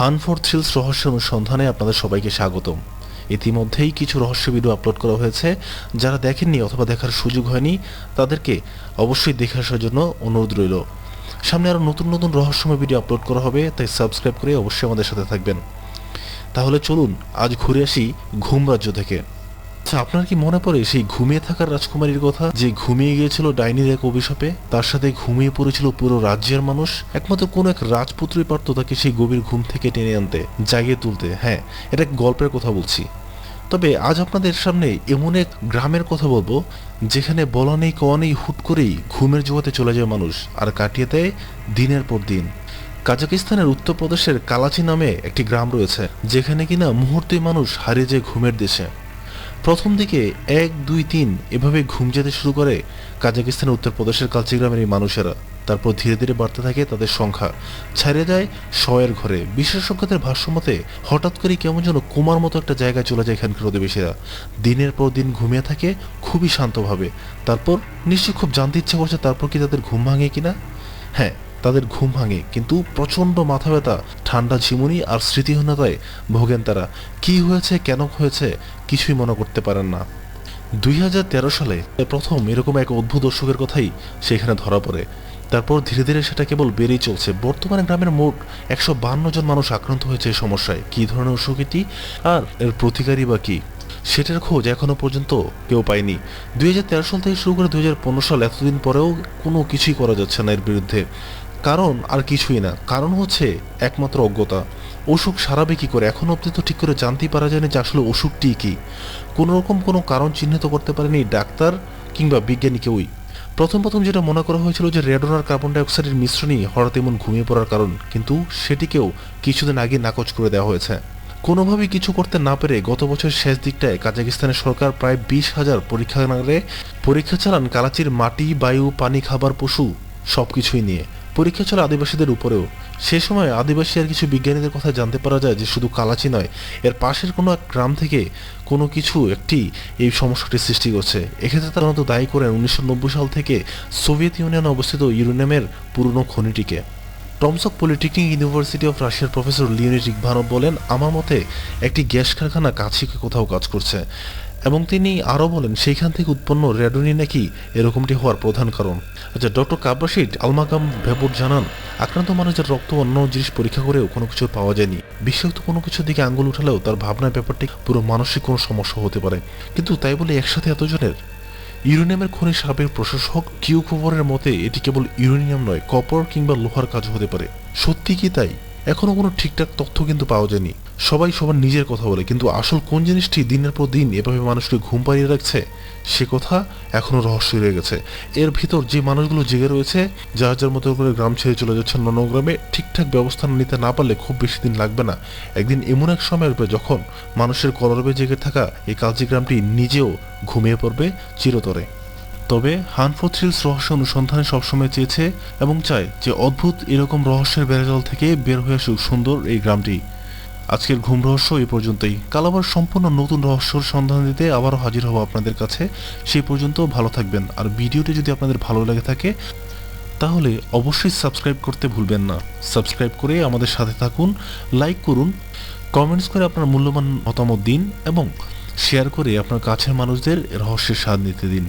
Han for thrills রহস্য অনুসন্ধানে আপনাদের সবাইকে স্বাগতম। ইতিমধ্যেই কিছু রহস্য ভিডিও আপলোড করা হয়েছে, যারা দেখেননি অথবা দেখার সুযোগ হয়নি, তাদেরকে অবশ্যই দেখে আসার জন্য অনুরোধ রইল। সামনে আরও নতুন নতুন রহস্যময় ভিডিও আপলোড করা হবে, তাই সাবস্ক্রাইব করে অবশ্যই আমাদের সাথে থাকবেন। তাহলে চলুন, আজ ঘুরে আসি ঘুম রাজ্য থেকে। আচ্ছা আপনার কি মনে পড়ে সেই ঘুমিয়ে থাকার রাজকুমারীর কথা? যে ঘুমিয়ে গিয়েছিল ডাইনির এক অভিশাপে, তার সাথে ঘুমিয়ে পড়েছিল পুরো রাজ্যের মানুষ, একমাত্র কোনো এক রাজপুত্রই পারত তাকে সেই গভীর ঘুম থেকে টেনে আনতে, জাগিয়ে তুলতে। হ্যাঁ এটা গল্পের কথা বলছি। তবে আজ আপনাদের সামনে এমন এক গ্রামের কথা বলব, যেখানে বলা নেই কওয়া নেই হুট করেই ঘুমের জগতে চলে যায় মানুষ আর কাটিয়ে দেয় দিনের পর দিন। কাজাকিস্তানের উত্তরপ্রদেশের কালাচি নামে একটি গ্রাম রয়েছে, যেখানে কিনা মুহূর্তে মানুষ হারিয়ে যায় ঘুমের দেশে। প্রথম দিকে এক, দুই, তিন এভাবে ঘুম যেতে শুরু করে কাজাকিস্তানের উত্তরপ্রদেশের কালচি গ্রামের এই মানুষেরা। তারপর ধীরে ধীরে বাড়তে থাকে তাদের সংখ্যা। ছাড়িয়ে যায় শয়ের ঘরে। বিশেষজ্ঞদের ভাষ্যমতে, হঠাৎ করে কেমন যেন কুমার মতো একটা জায়গায় চলে যায় এখানকার অধিবেশীরা দিনের পর দিন ঘুমিয়ে থাকে, খুবই শান্তভাবে। তারপর নিশ্চয়ই খুব জানতে ইচ্ছে করছে তারপর কি তাদের ঘুম ভাঙে কিনা? হ্যাঁ তাদের ঘুম ভাঙে। কিন্তু প্রচণ্ড মাথা ব্যথা, ঠান্ডা ঝিমুনি আর স্মৃতিহীনতায় ভোগেন তারা। কি হয়েছে, কেন হয়েছে, কিছুই মনে করতে পারেন না। দুই হাজার তেরো সালে প্রথম এরকম এক অদ্ভুত অসুখের কথাই সেখানে ধরা পড়ে। তারপর ধীরে ধীরে সেটা কেবল বেড়েই চলছে। বর্তমানে গ্রামের মোট একশো জন মানুষ আক্রান্ত হয়েছে এই সমস্যায়। কী ধরনের অসুখ এটি? আর এর প্রতিকারই বা কী? সেটার খোঁজ এখনও পর্যন্ত কেউ পায়নি। দুই হাজার তেরো সাল থেকে শুরু করে দুই হাজার পনেরো সাল এতদিন পরেও কোনো কিছুই করা যাচ্ছে না এর বিরুদ্ধে। কারণ আর কিছুই না। কারণ হচ্ছে একমাত্র অজ্ঞতা। অসুখ সারাবে কি করে? এখন অব্দি তো ঠিক করে জানতেই পারা যায়নি যে আসলে অসুখটি কি। কোনো রকম কোনো কারণ চিহ্নিত করতে পারেনি ডাক্তার কিংবা বিজ্ঞানী কেউই। প্রথম প্রথম যেটা মনে করা হয়েছিল যে রেডন আর কার্বন ডাইঅক্সাইডের মিশ্রণই হঠাৎ এমন ঘুমিয়ে পড়ার কারণ, কিন্তু সেটিকেও কিছুদিন আগে নাকচ করে দেওয়া হয়েছে। কোনোভাবেই কিছু করতে না পেরে গত বছর শেষ দিকটায় কাজাকিস্তানের সরকার প্রায় বিশ হাজার পরীক্ষাগারে পরীক্ষা চালান কালাচির মাটি, বায়ু, পানি, খাবার, পশু সব কিছুই নিয়ে। পরীক্ষা চলে আদিবাসীদের উপরেও। সে সময় আদিবাসী আর কিছু বিজ্ঞানীদের কথা জানতে পারা যায় যে শুধু কালাচি নয়, এর পাশের কোনো এক গ্রাম থেকে কোনো কিছু একটি এই সমস্যাটি সৃষ্টি করছে। এক্ষেত্রে তারা দায়ী করেন উনিশশো নব্বই সাল থেকে সোভিয়েত ইউনিয়নে অবস্থিত ইউরেনিয়ামের পুরনো খনিটিকে। টমসক পলিটেকনিক ইউনিভার্সিটি অফ রাশিয়ার প্রফেসর লিওনি রিকভানভ বলেন, আমার মতে একটি গ্যাস কারখানা কাছে কোথাও কাজ করছে। এবং তিনি আরও বলেন, সেইখান থেকে উৎপন্ন রেডোনি নাকি এরকমটি হওয়ার প্রধান কারণ। আচ্ছা ডক্টর কাব্রাশিদ আলমাকাম ভেপুর জানান, আক্রান্ত মানুষের রক্ত অন্য জিনিস পরীক্ষা করেও কোনো কিছু পাওয়া যায়নি। বিষাক্ত কোনো কিছুর দিকে আঙ্গুল উঠালেও তার ভাবনার ব্যাপারটি পুরো মানসিক কোনো সমস্যা হতে পারে। কিন্তু তাই বলে একসাথে এতজনের ইউরেনিয়ামের খনি সাবেক প্রশাসক কিউ খবরের মতে এটি কেবল ইউরেনিয়াম নয়, কপার কিংবা লোহার কাজ হতে পারে। সত্যি কি তাই? এখনও কোনো ঠিকঠাক তথ্য কিন্তু পাওয়া যায়নি। সবাই সবার নিজের কথা বলে, কিন্তু আসল কোন জিনিসটি দিনের পর দিন এভাবে মানুষকে ঘুম পাড়িয়ে রাখছে, সে কথা এখনও রহস্য রয়ে গেছে। এর ভিতর যে মানুষগুলো জেগে রয়েছে যার যার মতো করে গ্রাম ছেড়ে চলে যাচ্ছে ননগ্রামে ঠিকঠাক ব্যবস্থা নিতে না পারলে খুব বেশি দিন লাগবে না। একদিন এমন এক সময় আসবে যখন মানুষের কলরবে জেগে থাকা এই কালচি গ্রামটি নিজেও ঘুমিয়ে পড়বে চিরতরে। তবে হানফো থ্রিলস রহস্য অনুসন্ধানে সবসময় চেয়েছে এবং চায় যে অদ্ভুত এরকম রহস্যের বেড়াজল থেকে বের হয়ে আসুক সুন্দর এই গ্রামটি। আজকের ঘুম রহস্য এই পর্যন্তই। কাল আবার সম্পূর্ণ নতুন রহস্যর সন্ধান দিতে আবারও হাজির হব আপনাদের কাছে। সেই পর্যন্ত ভালো থাকবেন। আর ভিডিওটি যদি আপনাদের ভালো লেগে থাকে, তাহলে অবশ্যই সাবস্ক্রাইব করতে ভুলবেন না। সাবস্ক্রাইব করে আমাদের সাথে থাকুন, লাইক করুন, কমেন্টস করে আপনার মূল্যবান মতামত দিন এবং শেয়ার করে আপনার কাছের মানুষদের রহস্যের স্বাদ নিতে দিন।